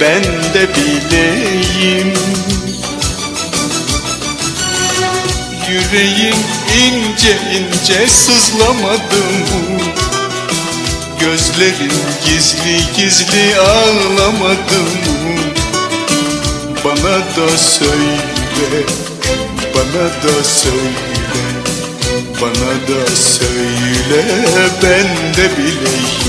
Ben de bileyim Yüreğin ince ince sızlamadı mı? Gözlerin gizli gizli ağlamadı mı? Bana da söyle, bana da söyle Bana da söyle ben de bileyim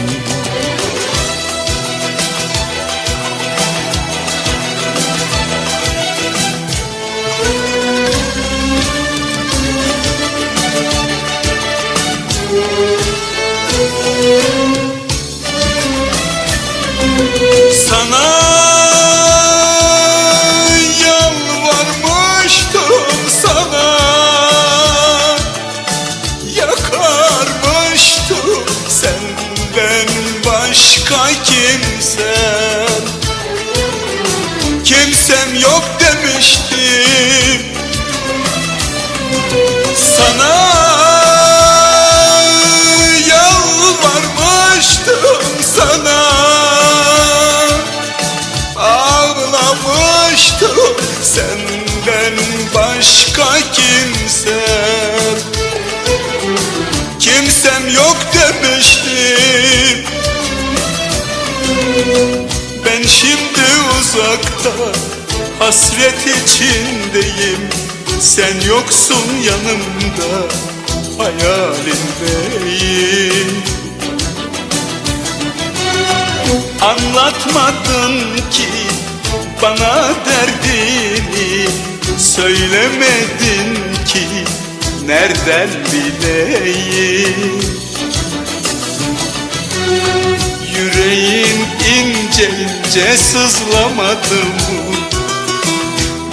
Şimdi uzakta hasret içindeyim. Sen yoksun yanımda hayalindeyim. Anlatmadın ki bana derdini Söylemedin ki nereden bileyim? Yüreğin ince ince sızlamadı mı?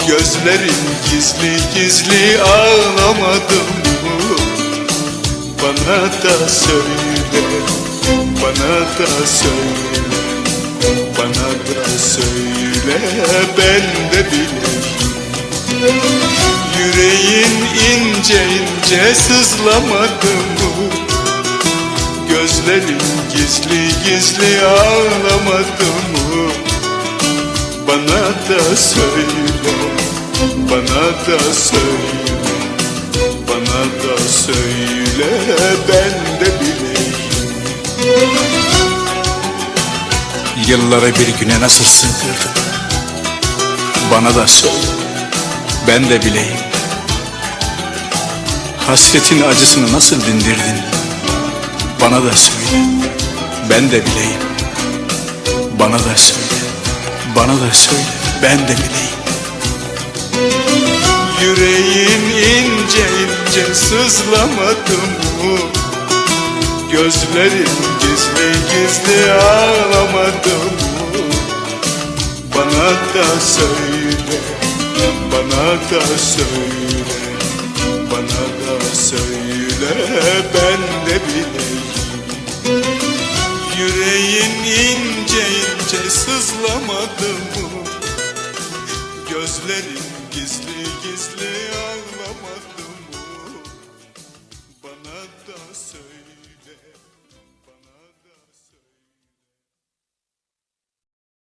Gözlerin gizli gizli ağlamadı mı? Bana da söyle, bana da söyle Bana da söyle ben de bileyim Yüreğin ince ince sızlamadı mı? Gözlerin gizli gizli ağlamadı mı? Bana da söyle, bana da söyle Bana da söyle ben de bileyim. Yılları bir güne nasıl sığdırdın Bana da söyle Ben de bileyim. Hasretin acısını nasıl dindirdin Bana da söyle. Ben de bileyim. Bana da söyle. Bana da söyle. Ben de bileyim. Yüreğin ince ince sızlamadı mı? Gözlerin gizli gizli ağlamadı mı? Bana da söyle, bana da söyle. Bana da söyle. Ben de bileyim sızlamadı mı? Gözlerin gizli gizli